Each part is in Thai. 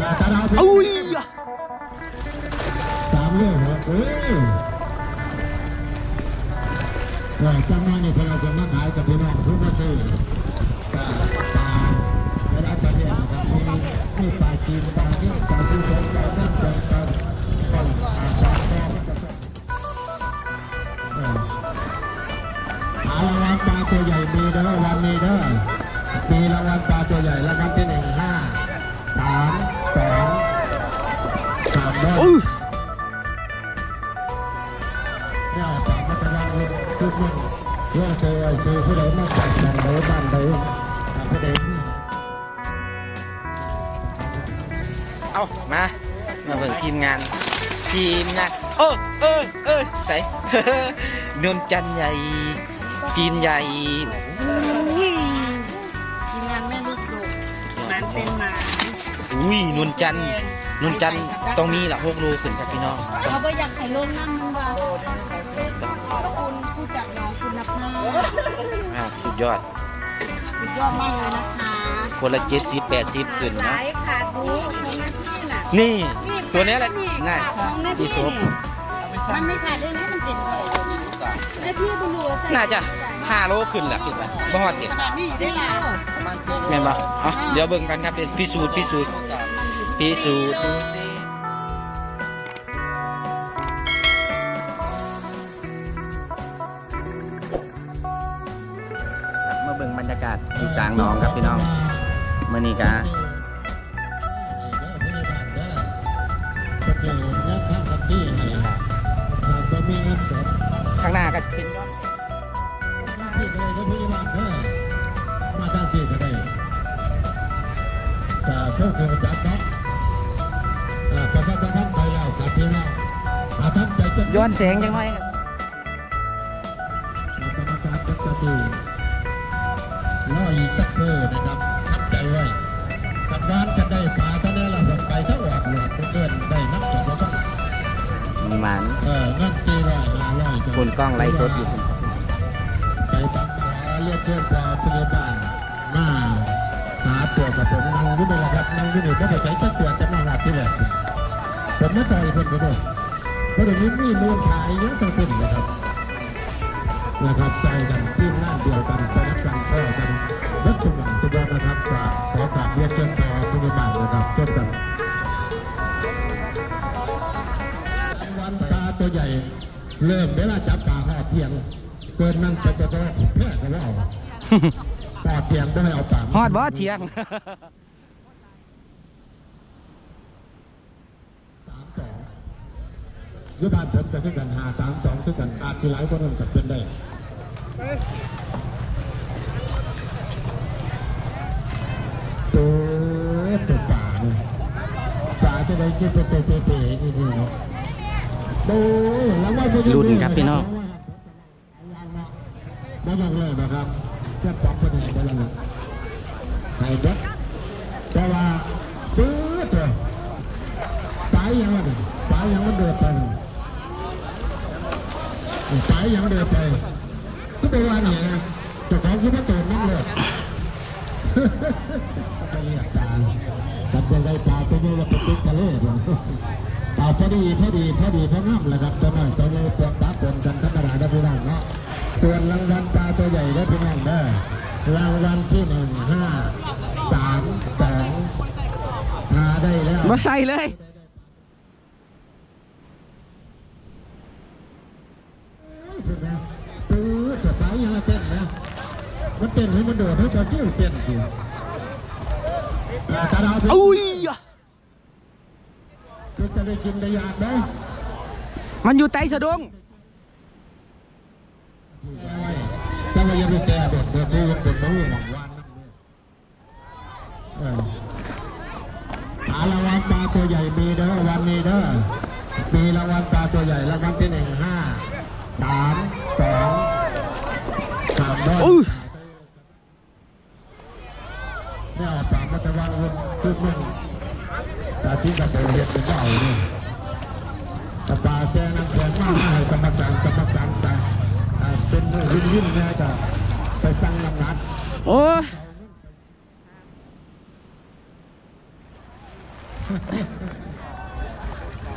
ตาดาวอุ้ยสามเรื่องเหรอเอ้ยเออจังหวะนี้พวกเราจะมาขายกับพี่น้องทุกมาซื้อปลาปลาเวลาประเทศนะครับมีมีปลาจีนปลาที่ปลาที่สองปลาที่สองปลาปลาปลาปลาปลาเออหารางวัลปลาตัวใหญ่มีเด้อวันนี้เด้อมีรางวัลปลาตัวใหญ่รางวัลที่หนึ่ง สามเด้ออุ้ยเนี่ยตามมาตรฐานทุกเรื่องเรื่องเจอคือผู้ใดมาจากบ้านใดบ้านใดผู้ใดเอามา มาเบิ่งทีมงาน ทีมงานโอ้เออเออใส่นนจันทร์ใหญ่ จีนใหญ่อุ้ยทีมงานแม่ลูกดุมันเป็นหมาอุ้ยนนจันทร์ นนจันทร์ต้องมีหลักหกโลขึ้นครับพี่น้องเราไปอยากไข่ลงน้ำมันว่าขอบคุณผู้จัดน้องคุณภาพอ้าวสุดยอด สุดยอดมากเลยนะคะคนละเจ็ดสิบแปดสิบขึ้นนะสายขาดรู้ของหน้าที่น่ะนี่ ตัวเนี้ยแหละง่ายของหน้าพี่ที่โซนี่มันไม่ขาดด้วยนะมันเป็นหน้าที่บุรุษน่าจะห้าโลขึ้นแหละขึ้นไปบ่ฮอดเจ็ดนี่ได้แล้วแม่นบ่เอะเดี๋ยวเบิ่งกันครับเป็นพิสูจน์พิสูจน์ พิสูจน์ดูสิมาเบิ่งบรรยากาศที่กลางหนองครับพี่น้องมื้อนี้กะเจอแล้วข้างกับข้างหน้าก็เป็นยอดที่เลยก็พยาบาลเด้อมาทางที่ก็ได้แต่เพื่อคือจัดเนาะประชาชนไปแล้วกับพี่น้ ย้อนแสงจังหน่อยครับกรรมการจัดกติรออีกสักเพื่อนะครับทับใจไว้กับบ้านจะได้ปลาตอนนี้เราไปทั้งหมดหมดเกินได้นับจบแล้วก็มีหมันเออเงินตีร้อยห้าร้อยคนกล้องไล่สดอยู่ไปตามหาเรียกเพื่อนพอพยาบาลมาหาตัวกับผมนั่งอยู่นี่แหละครับนั่งอยู่นี่ก็ไปใช้ตัตัว มไม่ต่อยเพิ่นก็ด้วยเพราะเดี๋ยวนี้มีมูลขายเยอะทั้งสิ้นนะครับนะครับใจกันที่หน้าเดียวกันไปรับการพ่อกันรถทุกหลังทุกวันนะครับฝากขอฝากเรียกเพื่อนพอพยาบาลนะครับเช่นกันวันตาตัวใหญ่ เริ่มเวลาจับปลาหอดเพียงเกินนั่งจะจะต้องแพ้กันแล้วเอาหอดเพียงก็ไม่เอาปลาฮอดบ่เที่ยง สามสอง ยุบานผมจะขึ้นกันหาสามสองขึ้นกันอาจจะหลายคนนั้นจะเป็นได้ตัวตัวป่าเนี่ยป่าจะได้กินเป็นเตะเตะๆนี่นี่เนาะโอ้ยแล้วว่าจะลุ้นครับพี่น้องไม่ยังเลยนะครับแค่ปอกคนเดียวไม่ยังเลยไอ้เด็กแต่ว่าปื๊ดเลยสายยังมันสายยังมันเดือดไป สายยังเดือดไปก็เป็นว่าเนี่ยเจ้าของคิดว่าตัวนั่นเลยก็เรียกตาจับยังไงตาตัวนี้ว่าเป็นติ๊กทะเลเลยตาพอดีพอดีพอดีพอง่ำเลยครับตัวน้อยตัวนี้ปวดตาปนกันธรรมดาได้พี่น้องเนาะส่วนรางวัลปลาตัวใหญ่ได้พี่น้องได้อรางวัลที่หนึ่งห้าสามสองหาได้แล้วบ่ใส่เลย ตื้อจะสายยังไงเต้นนะ มันเต้นให้มันโดดให้ตัวจิ้วเต้นอยู่อ่าตาดาวถึงอุ้ยถึงจะได้กินได้อยากได้มันอยู่ใต้สะดงแต่ว่ายังไม่แก่เด็กเด็กที่ยังเป็นมือหวังวันนั่นเนี่ยเออหารางวัลปลาตัวใหญ่มีเด้อวันนี้เด้อมีรางวัลปลาตัวใหญ่รางวัลที่หนึ่งห้าสามสองสามร้อยอุ้ยเนี่ย ปลามาตะวันรุ่นทุกรุ่นตาที่กระโดดเห็ดเป็นเจ้านี่ต่ปลาแจ้น้ำแข็งมากให้กรรมการกรรมการตาเป็นมือวิ่งๆเนี่ยจะไปสั่งน้ำนักโอ้ย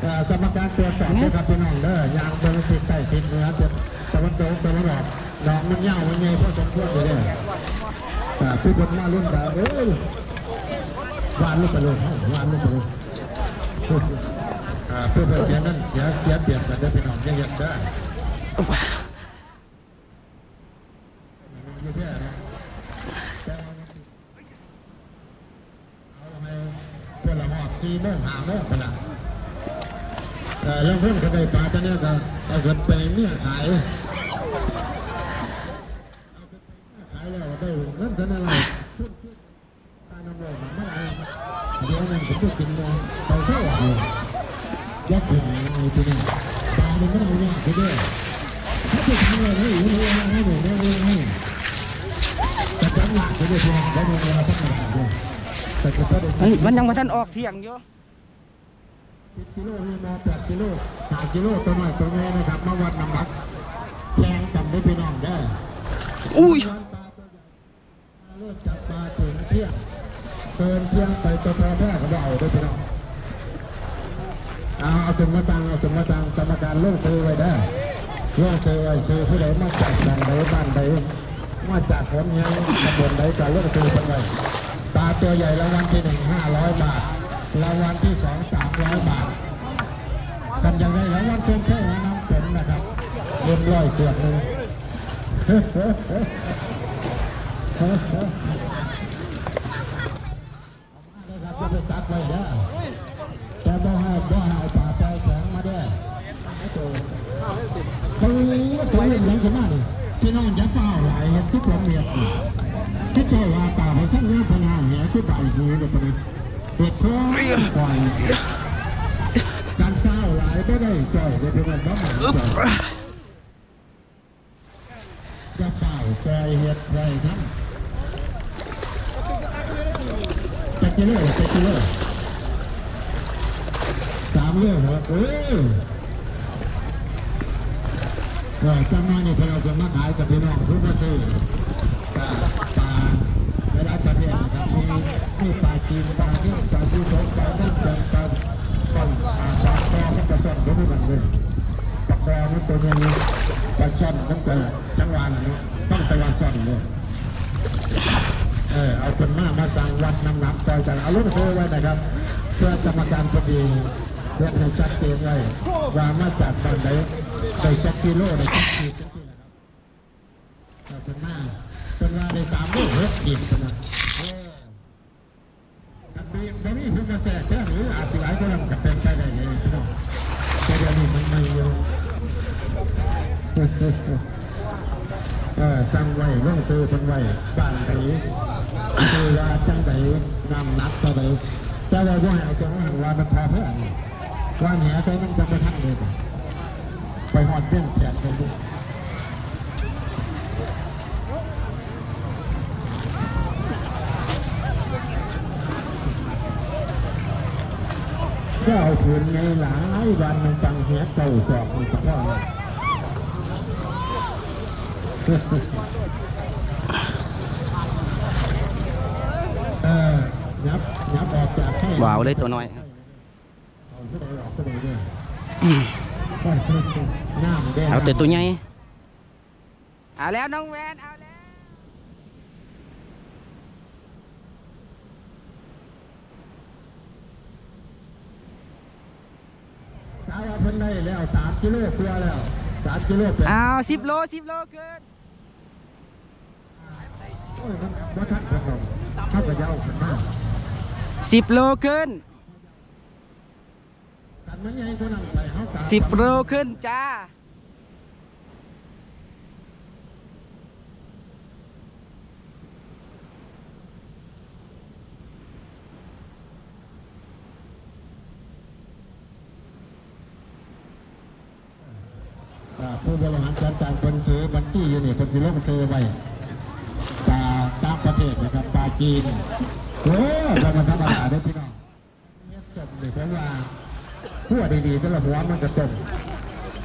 เอ่อกรรมการตรวจสอบด้วยครับพี่น้องเด้อยางเบิ้งติดใส่ติดเนื้อจะตะวันตกตะวันออกดอกมันยาวมันใหญ่พอสมควรเลยเด้ออ่าผู้คนมารุ่นแบบเอ้ย วานลูกไปเลยวานลูกไปเลยเพื่อเพื่อเสียนั่นเสียเสียเปรียบกันเด้อพี่น้องอย่าเห็นได้ออยู่เพื่อนะแต่ว่ามันสิเอาให้เพื่อนละหอบสี่โมงหาโมงขนาดเออแล้วเพิ่นก็ได้ปลาตัวเนี้ก็เอาเงินไปเมียขาย จะต้องเฮ้ยมันยังมาท่านออกเที่ยงอยู่สิบกิโลนี่มาแปดกิโลสามกิโลตัวน้อยตัวนี้นะครับมาวัดน้ำหนักแข่งกันได้พี่น้องได้อุ้ยวันปลาตัวใหญ่มาเลิกจับปลาถึงเที่ยงเกินเที่ยงไปตัวพอแพ้ก็บ่เอาได้พี่น้องเอาเอาถึงมาตังเอาถึงมาตังกรรมการลงซื้อไว้ได้ลงซื้อไว้ซื้อผู้ใดมาจากบ้านใดบ้านใดมาจากผลยังตำบลใดก็ลงซื้อกันไว้ปลา ตัวใหญ่รางวัลที่หนึ่งห้าร้อยบาท รางวัลที่สองสามร้อยบาทกันย่างไรแล้ววันเป็นแค่น้ำฝนนะครับเรียบร้อยเกือบหนึ่งนะครับจะไปตัดไว้เด้อแต่บ่ให้บ่ให้เอาป่าใจแข็งมาเด้อเขาตัวเห็นหลังขึ้นมาดิพี่น้องอย่าเฝ้าหลายทุกคนเมีย นี่ที่เจ้าว่าป่าให้ท่านเนื้อพนาเหตุที่ใบหูเด็กคนนี้เด็กท้องปล่อยการเศร้าหลายก็ได้จ่อยได้เป็นวันบ้าหมจะเป่าใจเห็ดไรทั้งจะกิโลยจะกิโลยสามเรื่องเหัวเอ้ยเออจำมาเนี่ยพเราจะมาขายกับพี่น้องทุกประเทศปลาปลาหลายประเทศ นะครับมีมีปลาจีนปลาที่ปลาที่สงปลาที่จันปลาต้นอาปากคอมันจะต้นด้วยกันเลยปากคอมันตัวนี้ปลาช่อนตั้งแต่จังหวะนี้ต้องไปวันช่อนเลยเออเอาคนมามาสั่งวัดน้ำหนักต่อยกันเอาลูกโซ่ไว้นะครับเพื่อกรรมการพอดีเพื่อให้ชัดเจนไว้ว่ามาจากบ้านใดใส่จักกิโลในจักขีดจังที่นะครับเอาคนมาเป็นว่าในสามโลหกขีดนะเออมันมี มันมีผู้มาแทรกแค่หรืออาจจะหลายก็ยังกับเป็นไปได้เลยพี่น้องแต่เดี๋ยวนี้มันไม่เยอะเออตั้งไว้ร่องตือตั้งไว้บ้านไหนคือว่าจังไหนนำนับต่อไหนแต่ว่าว่าเอาจังหวะว่ามันพอเพื่อนว่าเหนียใจมันจะไปทักเลยไปหอดเส้นแขกันดู เอาผืนในหลายวันมันจังเหี้ยเก่าสอบมันสักว่าเออยับยับออกจากให้ว้าวเลยตัวน้อยเอาเข้าไปออกเข้าไงเอาแต่ตัวใหญ่เอาแล้วน้องแวนเอาแล้ว สาว เพิ่นได้แล้วสามกิโลเกลือแล้วสามกิโลเป็นเอาสิบโลสิบโลเกินโอ้ยมันว่าทัดผมหรอกเข้าไปเย้าขึ้นมาสิบโลเกินกันมันใหญ่คนนั้นไปเขาตามสิบโลขึ้นจ้า ผู้บริหารจัดการคนซื้อบัญชีอยู่นี่คนซื้อลงซื้อไว้ตาต่างประเทศนะครับปาจีนโอ้ยมันธรรมดาเด้พี่น้องเนี่ยจบเลยเพราะว่าหัวดีๆสำหรับหัวมันจะต้ม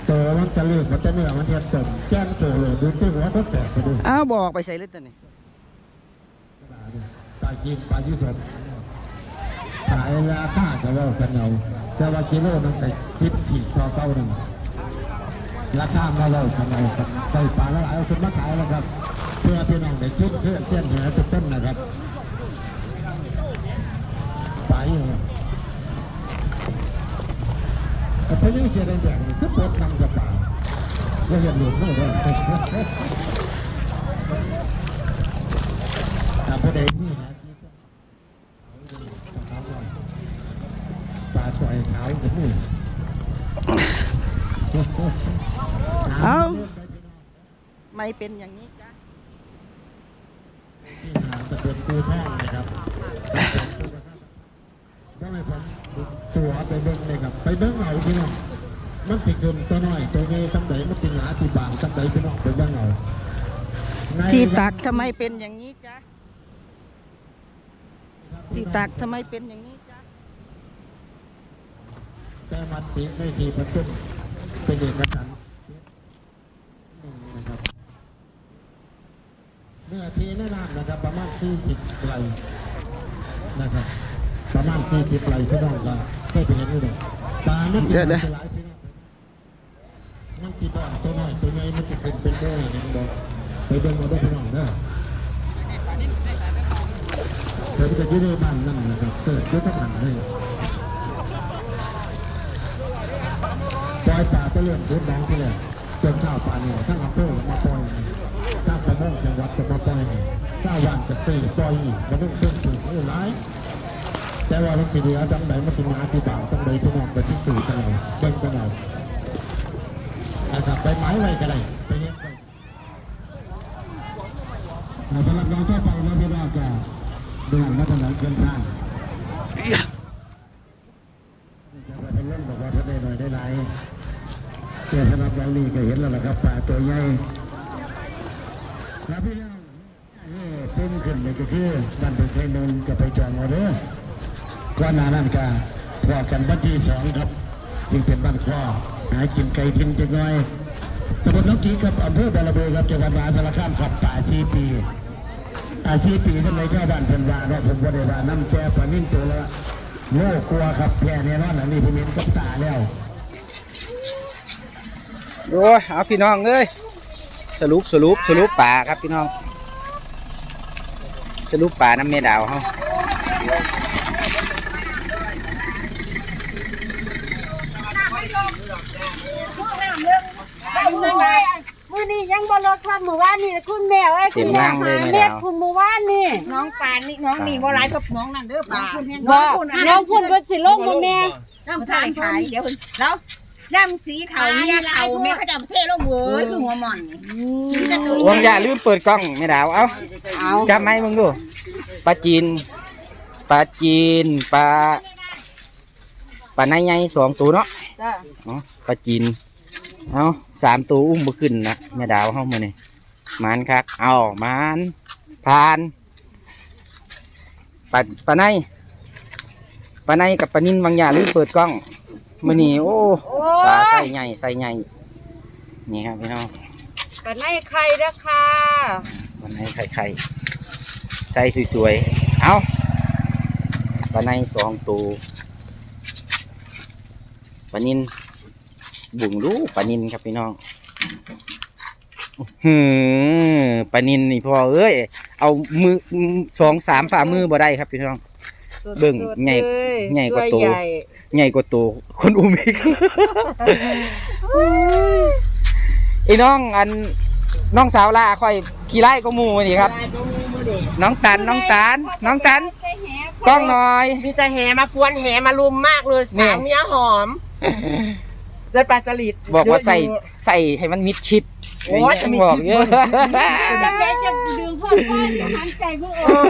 ตัวมันจะเลือกมันจะเนื้อมันจะต้มแจ้งตัวเลยดูที่หัวก็แตกไปดูเอาวบอกไปใส่เลยตัวนี้ปาจีนปายี่สมขายายราคาจะว่ากันเอาแต่ว่ากิโลนึงแต่คิดผิดต่อเก้าหนึ่ง ราคาไมาเล่ากันเอาครับใส่ปลาแล้วเอาขึ้นมาขายแล้วครับ เพื่อพี่น้องได้คิดเพื่อเส้นเหนือทุกต้นนะครับไปเลยแต่พยังเสียแดงๆนี่คือปวดนำกับป่าก็ยังหลุดไม่ได้ถ้าผู้ใดนี่นะปลาสอยขาวกับมือ เอ้า ไม่เป็นอย่างนี้จ้ะที่หาจะเป็นตัวแท่งนะครับก็เลยผมตัวไปเบิ้งเลยครับ ไปเบิ้งเอาพี่น้องมันติดเกินตัวน้อย ตัวนี้ตั้งไหนมันติดหนาติดบางตั้งไหนพี่น้องไปเบิ้งเอาในที่ตักทำไมเป็นอย่างนี้จ้ะที่ตักทำไมเป็นอย่างนี้จ้ะแต่มันติดไม่ทีมันต้นเป็นเอกสารนะครับ เมื่อทีแนะนำนะครับ ประมาณ40ไร่นะครับ ประมาณ40ไร่พี่น้องก็ได้ไปเห็นอยู่เลยปลามันติดหลายพี่น้องมันติดอ่อนตัวน้อยตัวใหญ่มันจะเป็นเป็นเด้อเห็นบอกไปเบิ่งมาได้พี่น้องเด้อเพิ่นก็อยู่ในบ้านนั่นนะครับเกิดอยู่ทั้งนั้นเลยปล่อยป่าไปเรื่องพื้นน้องที่เลยจนข้าวป่าเนี่ยทั้งอำเภอมาปล่อย ทั้งประมงจังหวัดจะมาปล่อยเจ้าวันจะตีปล่อยแล้วต้องเพิ่มถึงเรื่องร้ายแต่ว่าลูกทีเดียวจังไหนมาถึงมาที่บ่าวจังไหนที่นอนไปที่สื่อกันเอาเบิ่งกันเอานะครับไปไม้ไว้ก็ได้ไปเลี้ยงไปสำหรับน้องชอบไปแล้วพี่น้องจะเดินมาถนนเส้นทางจะไปเป็นเล่นบอกว่าถ้าได้หน่อยได้หลายเจ้าสำหรับเรานี่ก็เห็นแล้วล่ะครับปลาตัวใหญ่ ครับพี่น้องนี่เพิ่มขึ้นเลยก็คือบ้านเป็นไทยนนท์จะไปจองเอาเด้อก่อนนานั้นก็พอกันวันที่สองครับจึงเป็นบ้านข้อหากินไก่ทิ้งจังน้อยตำบลน้องกีกับอำเภอบาระเบือครับจังหวัดมหาสารคามครับป่าชีปีอาชีปีทำไมชาวบ้านเป็นว่าเนาะผมว่าได้ว่าน้ำแก่ปานิ่มตัวละโง่กลัวครับแค่แน่นอนอันนี้ผมเห็นกับตาแล้วโอ้ยเอาพี่น้องเอ้ย สรุปสรุปสรุปป่าครับพี่น้อง สรุปป่าน้ำเมดาวเขามื้อนี้ยังบ่ลดความเมื่อวานนี่คุณแม่ไอ้คุณแม่หาเม็ดคุณเมื่อวานนี่น้องปานนี่น้องนี่บ่หลายกับน้องนั่นเด้อป่าบ่น้องพุ่นเพิ่นสิลงบ่แม่น้ำขายขายเดี๋ยวแล้ว น้ำสีเทาเนี่ยเทาแม่เขาจะเอาเทลงเว้ยคือหัวหม่อนนี่วงอย่าลืมเปิดกล้องเมดาวเอาเอาจับไหมมึงดูปลาจีนปลาจีนปลาปลาในใหญ่สองตัวเนาะจ้าเนาะปลาจีนเอาสามตัวอุ้มบ่ขึ้นนะแม่ดาวเฮามื้อนี้หมานคักเอาหมานผ่านปลาปลาในปลาในกับปลานินบางอย่างลืมเปิดกล้อง มื้อนี้โอ้ปลาใส่ใหญ่ใส่ใหญ่นี่ครับพี่น้องกันให้ใครเด้อค่ะปลาในไข่ไข่ใส่สวยๆเอาปลาในสองตัวปลานินบุ่งรู้ปลานินครับพี่น้องหือปลานินนี่พ่อเอ้ย เอามือสองสามฝ่ามือบ่ได้ครับพี่น้อง เบิ่งใหญ่ใหญ่กว่าตัว ใหญ่กว่าตัวคนอุ้มอีก ไอ้น้องอันน้องสาวลาค่อยขี่ไล่ก็มูนี่ครับ น้องตันน้องตันน้องตันกล้องหน่อย มีแต่แห่มากวนแห่มาลุมมากเลยนี่ สาวเนี้ยหอม แล้วปลาสลิดบอกว่าใส่เยะใส่ให้มันมิดชิด โอ้ยยังบอกเยอะจะแม่จะดึงพ่อพ่อจะหันใจเพิ่นออก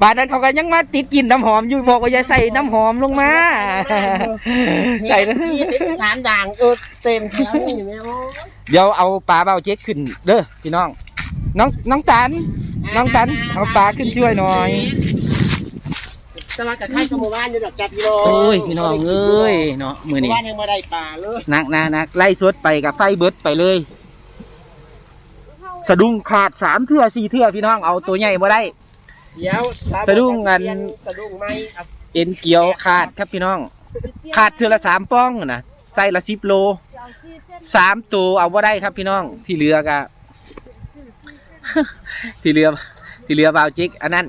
ป่านนั้นเขาก็ยังมาติดกลินน้ำหอมอยู่บอกว่าอย่าใส่น้ำหอมลงมาๆใส่นะยี่สิบสามด่างเออเต็มแถวนี่แม่โอ้ยเดี๋ยวเอาปลาเบาเจ๊กขึ้นเด้อพี่น้อง น้องน้องตันน้องตันเอาปลาขึ้นช่วยหน่อย สมัครกับใครก็หมู่บ้านอยู่ดอกจับกิโลโอ้ยพี่น้องเอ้ยเนาะมือหมู่นี้บ้านยังไม่ได้ปลาเลยนักนักนักไล่สดไปกับไฟเบิร์ดไปเลย สะดุ้งขาดสามเทื่อสี่เทื่อพี่น้องเอาตัวใหญ่มาได้ เดี๋ยวสะดุ้งกัน สะดุ้งไหมเอาเอ็นเกียวขาดครับพี่น้อง ขาดเทือละสามป้องนะใส่ละสิบโลเอาที่เส้นสามตัวเอาว่าได้ครับพี่น้องที่เหลือกะ ที่เหลือที่เหลือบาวจิกอันนั้น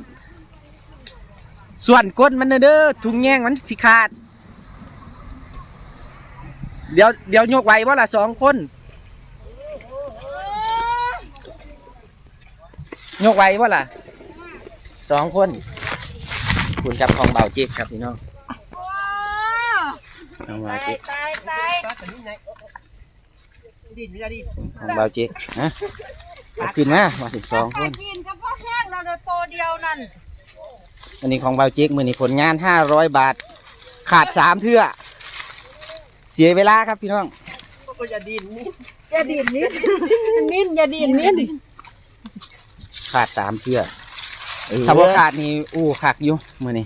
ส่วนก้นมันน่ะเด้อถุงแง่งมันสิขาด เดี๋ยวเดี๋ยวยกไหวว่าละสองคนยกไหวว่าล่ะสองคนคุณกับของเบาจิกครับพี่น้องของเบาตายจิกตายตายก็สะดุ้งไงดินไม่ได้ดินของเบาจิกนะเอาขึ้นมามาถึงสองคนกินก็เพราะแห้งเราเดียวโตเดียวนั่น อันนี้ของเบาจิกมือนี้ผลงานห้าร้อยบาท ขาดสามเทื่อ เสียเวลาครับพี่น้องก็จะดินนี่อย่าดินนิดนิดอย่าดินนิดขาดสามเทื่อถ้าบ่ขาดนี่อู้ขักอยู่มือนี้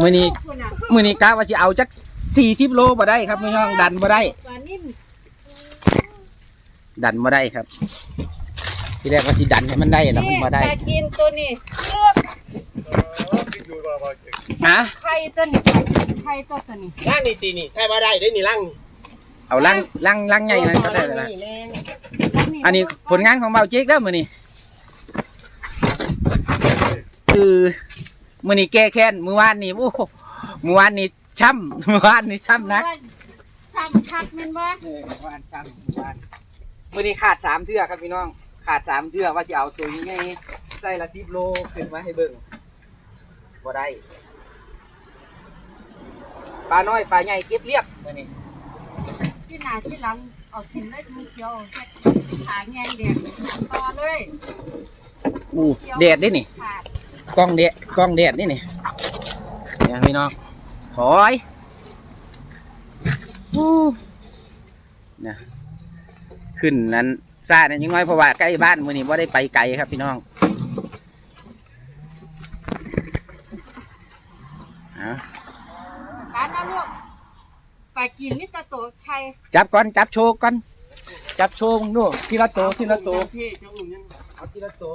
มือนี้คุณอะมือนี้กะว่าสิเอาจักสี่สิบโลบ่ได้ครับพี่น้องดันบ่ได้ปลานิ่มดันบ่ได้ครับ ที่แรกว่าสิดันให้มันได้แล้วมันบ่ได้ ปลากินตัวนี้เลือกฮะ ไข่ตัวนี้ไข่ตัวตัวนี้ล่างนี่ตีนี่ใช่ว่าได้ได้นี่ล่างนี่เอาลังลังลังใหญ่นั้นก็ได้แล้วล่ะนี่แม่นอันนี้ผลงานของเบาเจ๊กแล้วมือนี้คือมือนี้แก้แค้นมือวานนี่โอ้โหมือวานนี่ช้ำมือวานนี่ช้ำนักทำคักแมันบ่เออมือวานช้ำมือวานมือนี้ขาดสามเทื่อครับพี่น้อง ขาดสามเทื่อว่าจะเอาตัวนี้ไงใส่ละสิบโลขึ้นมาให้เบิ่งบ่ได้ปลาน้อยปลาใหญ่เก็บเรียบมือนี้ที่หน้าที่หลังเอากินเลยทุกเกียวเฮ็ดขาแงงแดงต่อเลยอู้แดดได้นี่ขาดกล้องแดดกล้องแดดนี่นี่เนี่ยพี่น้องถอยอู้เนี่ยขึ้นนั้น ซาเนี่ยยังน้อยเพราะว่าใกล้บ้านมื่อนี้ว่าได้ไปไกลครับพี่น้องเอาปลาเอาลูกปลากินมิตรโตไข่จับก่อนจับโชว์ก่อนจับโชว์มึงดูทีละโตวทีละโตวพี่เจ้าอุ่นยังเอาทีละโตว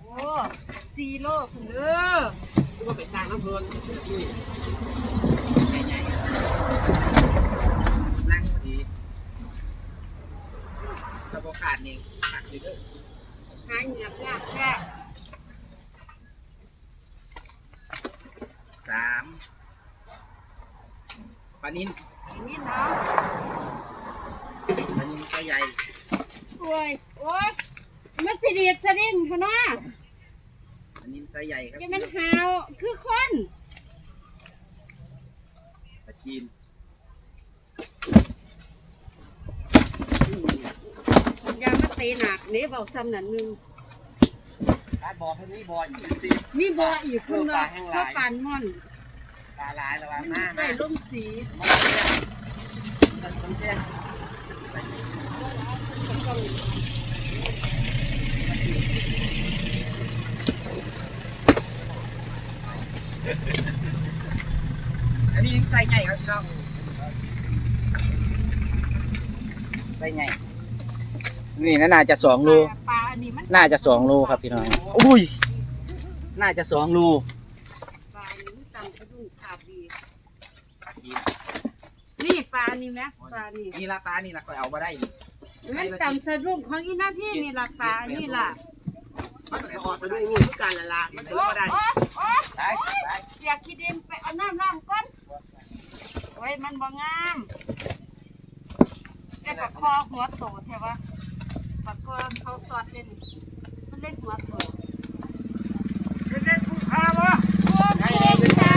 โอ้สี่โลคุณเด้อ ก็ไปสร้างน้ำเพลิน นั่งพอดีตะโบ ขาดนี่ขาดอยู่เด้อหาเหยียบยากแค่สามปลานินนี่เนาะปลานินตัวใหญ่โอ้ยโอ้ยมันสิเดียดสะดิ้นเขาเนาะปลานินตัวใหญ่ครับอย่ามันหาวคือคนปลาจีน ย่ามาเตะหนักนี่เบาซ้ำนั่นหนึงการบอกให้นี่บอลอยู่สิมีบ่ออีกคุณเนาะข้าวปานม่อนตาลายระวังมันหน้าได้ร่มสีต้องแจ้งอันนี้ไส้ใหญ่ครับพี่น้องไส้ใหญ่ นี่น่าจะสองโลปลาอันนี้มันน่าจะสองโลครับพี่น้องอุ้ยน่าจะสองโลปลาอันนี้มันต่ำกระดูกขาดดีนี่ปลานี่ไหมปลานี่นี่ละปลานี่ละคอยเอามาได้อีกมันต่ำสะดุ้งของอีหน้าที่นี่ล่ะปลานี่ล่ะมันออกมาด้วยนี่ทุกการละลามันถือโอ้ว่าได้โอ้โอ้ได้ได้อยากคิดเองไปเอาน้ำน้ำก่อนโอ้ยมันบ่งามแค่กับคอหัวโตใช่ปะ ปากกอนเขาสอดเล่นมันเล่นหัวโตเล่นผู้ค้าวะโอ้เก่งค่ะ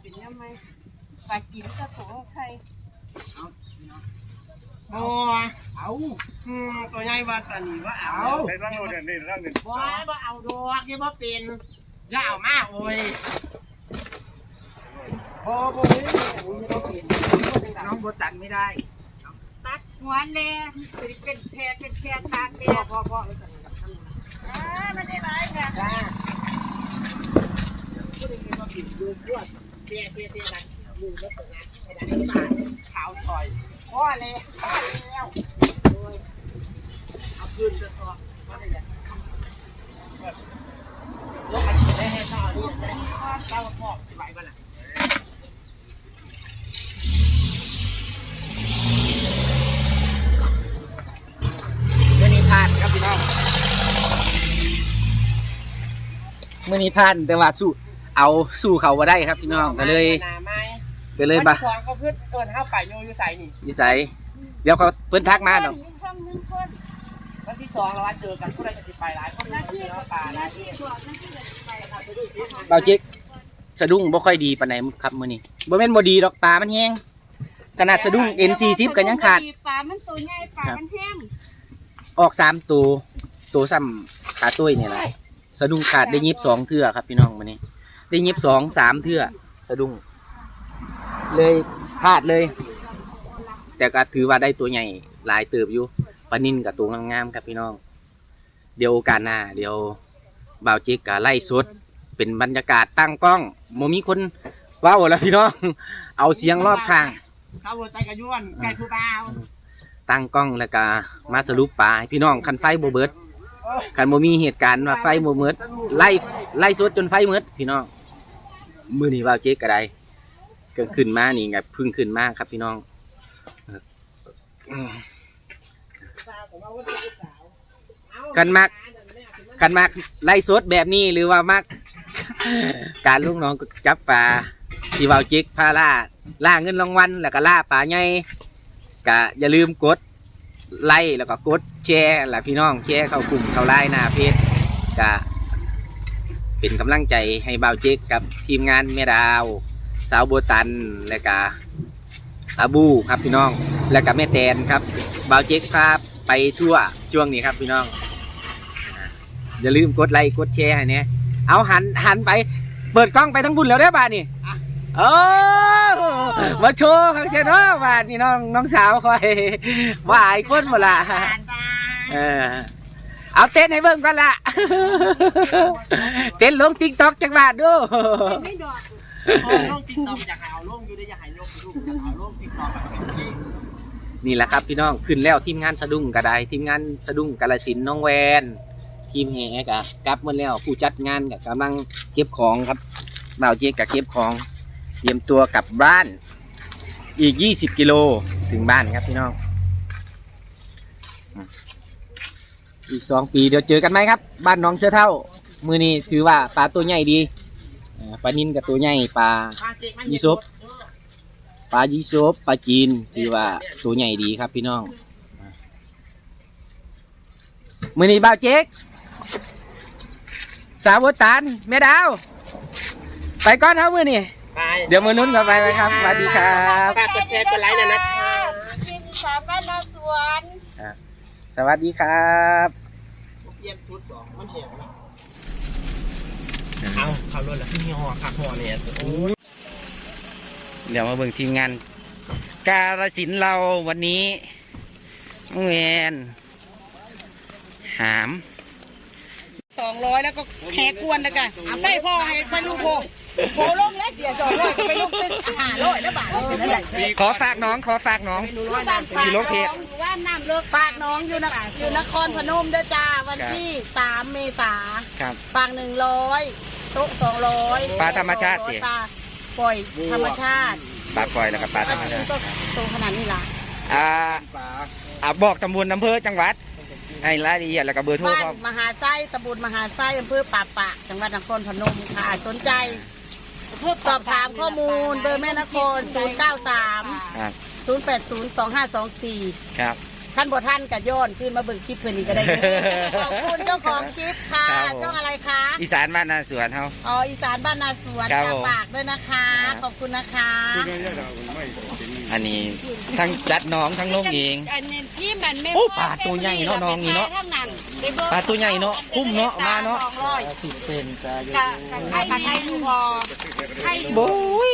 เป็นยังไงปลากินกระโตใครโอ้เอาตัวใหญ่ว่าตานีว่า ในร่างโน้นเนี่ยนี่ร่างหนึ่งบ่บ่เอาดอกยังบ่เป็นอย่าเอามาโอ้ยบ่บ่เฮ้ยบ่เป็นน้องบดตันไม่ได้ตัดหัวแลเป็นแชร์เป็นแชร์ตากแดดพ่อพ่ออ่ามันได้หลายค่ะจ้าผู้ใดมีความผิดดูด้วยเตี้ยเตี้ยเตี้ยนะมือแล้วเปิดนะไอ้ดันบาทขาวซอยพ่อเลยพ่อแล้วโอ้ย เอาคืนจะต่อพ่อได้ยังแบบยกมันได้ให้พ่อนี่ได้เจ้าพ่อสบายบ้างล่ะมื่อนี้พลาดครับพี่น้องมื่อนี้พลาดแต่ว่าสู้เอาสู้เขาบ่ได้ครับพี่น้องก็เลยนาไม้ก็เลยบาสอนเขาเพื่อนเอินเข้าไปโยอยู่ใส่นี่นิสัยเดี๋ยวเขาเพิ่นทักมาดอกหนึ่งคนหนึ่งคนวัน ที่สองเราว่าเจอกันผู้ใดจะติดไปหลายคนหน้าเจที่อกับป่าหหน้าลายที่ตัวหน้าที่จะไปเบาจิกสะดุ้งบ่ค่อยดีปานไหนครับมื้อนี้บ่แม่นบ่ดีดอกปลามันแห้งขนาดสะดุ้ง N40 ก็ยังขาด ปลา มันตัวใหญ่ปลา มันแห้งออกสามตัวตัวซ้ำขาตุ้ยนี่แหละสะดุ้งขาดได้ยิบสองเทื่อครับพี่น้องมื้อนี้ ได้ยิบสองสามเทื่อสะดุ้งเลยพลาดเลย แต่ก็ถือว่าได้ตัวใหญ่หลายเติบอยู่ ปลานินกับตัวงามๆครับพี่น้อง เดี๋ยวโอกาสหน้าเดี๋ยวบ่าวจิกกับไล่สดเป็นบรรยากาศตั้งกล้องโมมีคนเว้าวแล้วพี่น้อง เอาเสียงรอบข้างเขาหัวใจกระยวนไก่ผู้บ่าวตั้งกล้องแล้วก็มาสรุปปลาให้พี่น้องคันไฟโบเบิดคันโมมีเหตุการณ์ว่าไฟโบเบิดไล่ไล่สดจนไฟเมิดพี่น้องมือนี้บ่าวเจ๊กก็ได้เกิดขึ้นมานี่ไงเพึ่งขึ้นมาครับพี่น้อง กันมักกันมักไล่สดแบบนี้หรือว่ามักการลูกน้องจับปลาที่บ่าวจ๊กพาล่าล่าเงินรางวัลแล้วก็ล่าปลาใหญ่ก็อย่าลืมกดไลค์แล้วก็กดแชร์แหละพี่น้องแชร์เข้ากลุ่มเข้าไลน์หน้าเพจก็เป็นกำลังใจให้บ่าวจ๊กกับทีมงานแม่ดาว สาวโบตันและก็อาบูครับพี่น้อง และก็แม่แตนครับบ่าวจ๊กพาไปทั่วช่วงนี้ครับพี่น้อง อย่าลืมกดไลค์กดแชร์ให้เนี่ยเอาหันหันไป เปิดกล้องไปทั้งบุญแล้วได้อบ้านี่เออมาโชว์ครับเชนเนาะบ้านนี่น้องน้องสาวคอยว่าไอ้คนหมดละเออเอาเต้นให้เบิ่งก่อนละเต้นลงติ๊กต็อกจังหวัดดูไม่ดอกเอาลงติ๊กต็อกอยากให้เอาลงอยู่ได้อยากให้ลงดูอยากเอาลงติ๊กต็อกแบบนี้นี่แหละครับพี่น้องขึ้นแล้วทีมงานสะดุ้งก็ได้ทีมงานสะดุ้งกาลสินธุ์น้องแวน ทีมแห่กะกลับหมดแล้วผู้จัดงานกกำลังเก็บของครับบ่าวเจ๊กกะเก็บของ เตรียมตัวกลับบ้านอีก 20 กิโลถึงบ้านครับพี่น้องอีกสองปีเดี๋ยวเจอกันไหมครับ บ้านน้องเชื้อเท่า มือนี้ถือว่าปลาตัวใหญ่ดีปลานินกับตัวใหญ่ปลายี่สิบปลายีซบปลาจีนถือว่าตัวใหญ่ดีครับพี่น้องมือนี้บ่าวเจ๊ก สาวตานแม่ดาว ไปก่อนเท่ามือนี่เดี๋ยวมือนุ่นกับไปไหมครับสวัสดีครับฝากกดแชร์กดไลค์หน่อยนะคะทีมสามบ้านนาสวนสวัสดีครับเยี่ยมชุดสองมันเหี่ยวนะเอาเขาโดนแล้วที่ห่อคักห่อเนี่ยโอ้ยเดี๋ยวมาเบิ่งทีมงาน การสินธุ์เราวันนี้น้องแวนหาม สองร้อยแล้วก็แหกกวนนะกันใส่พ่อให้ไปลูกโพโพลงแล้วเสียสองร้อยก็ไปลูกตึกห้าร้อยแล้วบาทนั่นแหละขอฝากน้องขอฝากน้องบ้านสิโลเพชรอยู่ว่าน้ำเลิกฝากน้องอยู่นะอยู่นครพนมด้วยจ้าวันที่สามเมษาครับฝากหนึ่งร้อยโต๊ะสองร้อยปลาธรรมชาติสิปลาปล่อยธรรมชาติปลาปล่อยแล้วก็ปลาธรรมชาติก็โตขนาดนี้ล่ะอ่าอ่าบอกตำบลอำเภอจังหวัด ให้รายละเอียดแล้วก็เบอร์โทรบ้านพร้อมมหาไส้ตำบลมหาไส้อำเภอป่าปะ จังหวัดนครพนมค่ะ สนใจเพื่อสอบถามข้อมูล เบอร์แม่นคร 0 9 3 ครับ0 8 0 2 5 2 4 ครับ ท่านบทท่านกับย้อนขึ้นมาเบิ่งคลิปเพื่อนนี้ก็ได้ ขอบคุณเจ้าของคลิปค่ะ ครับผม ช่องอะไรคะ อีสานบ้านนาสวนเฮา อ๋ออีสานบ้านนาสวนครับจากผมปากด้วยนะคะครับขอบคุณนะคะ อันนี้ทั้งจัดน้องทั้งลงเอง อันนี้ที่มันไม่โอ้ปลาตัวใหญ่เนาะน้องนี่เนาะทั้งนั้นปปลาตัวใหญ่เนาะคุ้มเนาะมาเนาะ สองร้อยสิบเป็นจ้าอยู่กะกะไข่ไข่ดูพอไข่โบ้ย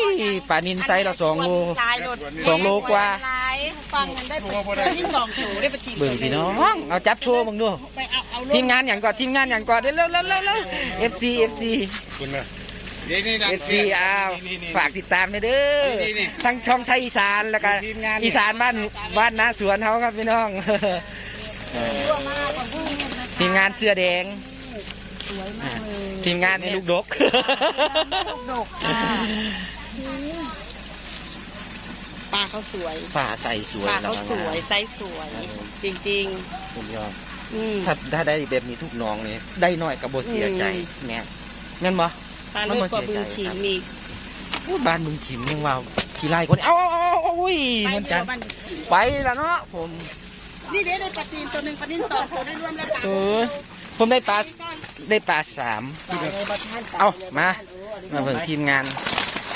ปลานินไซส์ละสองโลลายโดดสองโลกว่าลายฟังมันได้ไปที่สองถูได้ไปจีเบิ่งพี่น้อง เอาจับโชว์มึงดูไปเอาเอาทีมงานอย่างก่อนทีมงานอย่างก่อนเร็วเร็วเร็วเร็วเร็ว FC FC นี่นี่ FC อ้าวฝากติดตามหน่อยเด้อทั้งช่องไทยอีสานแล้วก็อีสานบ้านบ้านนาสวนเขาครับพี่น้องทีมงานเสื้อแดง สวยมากเลยทีมงานในลูกดก ดกค่ะปลาเขาสวยป่าใส่สวยปลาแล้วเขาก็สวยไซส์สวย จริงสุดยอดๆอืม ถ้าถ้าได้แบบนี้ทุกน้องเลยได้น้อยกับบเสียใจอืม แม่แม่นบ่ ปลาเลือดปลาบึงฉีกมีพูดบ้านมึงฉิมยังว่าขี้ไล่คนนี้เอ้าเอ้าเอ้าเอ้าอุ้ยไปมันเดีจัยนวบ้านฉีกไปแล้วเนาะผม นี่เด้ได้ปลาจีนตัวหนึ่งปลานิ่นสองตัวได้รวมแล้วปลาเออ ผมได้ปลาได้ปลาสามเอามา มาเบิ่งทีมงาน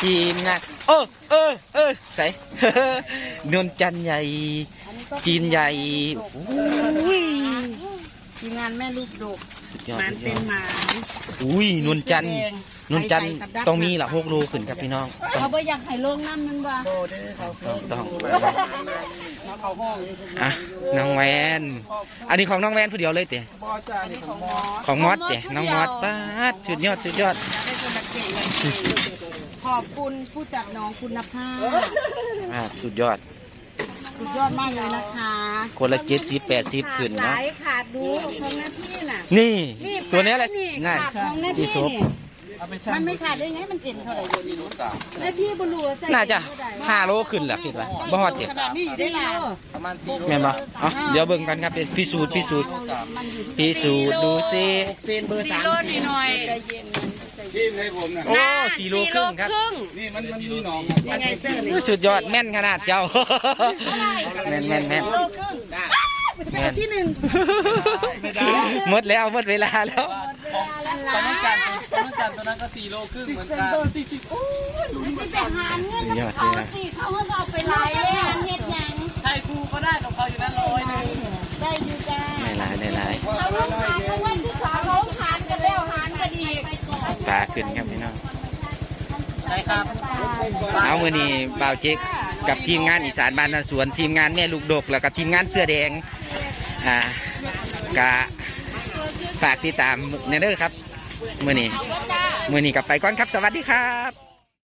ทีมงานเออเออเออใส่นนจันทร์ใหญ่ จีนใหญ่โอ้ยทีมงานแม่ลูกดกสุดยอหดมานสุดยเป็อนดหมานอุ้ยนนจันทร์สีแดงนนจันทร์ใส่กับดักต้องมีละหกโลขึ้นครับพี่น้องต้อง เขาบ่อยากให้ลงน้ำมันบ่ต้องต้อง น้ำเขาห้องอะน้องแวนอันนี้ของน้องแวนผู้เดียวเลยเตะบอจ้านี่ของหมอของมอสเตะน้องมอสป้าดสุดยอดสุดยอด ได้คนละเก่งละเก่ง ขอบคุณผู้จัดน้องคุณภาพอ่าสุดยอด สุดยอดมากเลยนะคะคนละเจ็ดสิบแปดสิบขึ้นหเนาะลายขาดดูของหน้าที่น่ะนี่นี่ ตัวเนี้ยแหละนี่ง่ายขาดของหน้าที่ที่ซบนี่เอาไปมันไม่ขาดได้ไงมันเอ็นเท่าไหร่เดี๋ยวนี้หน้าที่บุรุษใส่น่าจะเท่ไหร่ห้าโลขึ้นแหละคิดว่าบ่ฮอดเจ็ดขนาดนี้ได้สี่ละโล ประมาณสี่โลแม่นบ่เอ๋อเดี๋ยวเบิ่งกันครับพิสูจน์พิสูจน์มันอยู่ที่พิสูจน์ดูซิเซนเบอร์สี่สามโลนิดหน่อยใจเย็น ทีมให้ผมนะโอ้สี่โลครึ่งครับ นี่มันมันมีหนองยังไงเสื้อนี่โอ้สุดยอดแม่นขนาดเจ้า แม่นแม่นแม่นโลครึ่งเป็นอันที่หนึ่งหมดแล้วหมดเวลาแล้วตอนนั้นจันทร์ตอนนั้นจันทร์ตอนนั้นก็สี่โลครึ่งเหมือนกันที่ไปหาเงินสุดยอดเขาเลยนะสิเขาก็เอาไปไล่แล้วเฮ็ดยังไทยครูก็ได้กับเขาอยู่นั้นร้อยหนึ่งได้อยู่จ้าไม่หลายไม่หลาย ปลาขึ้นครับพี่น้องใช่ครับเอามือนี้บ่าวเจ๊กกับทีมงานอีสานบ้านนาสวนทีมงานแม่ลูกดกแล้วกับทีมงานเสื้อแดงอ่ากะฝากติดตามในเด้อครับมือนี้มือนี้กลับไปก่อนครับ สวัสดีครับ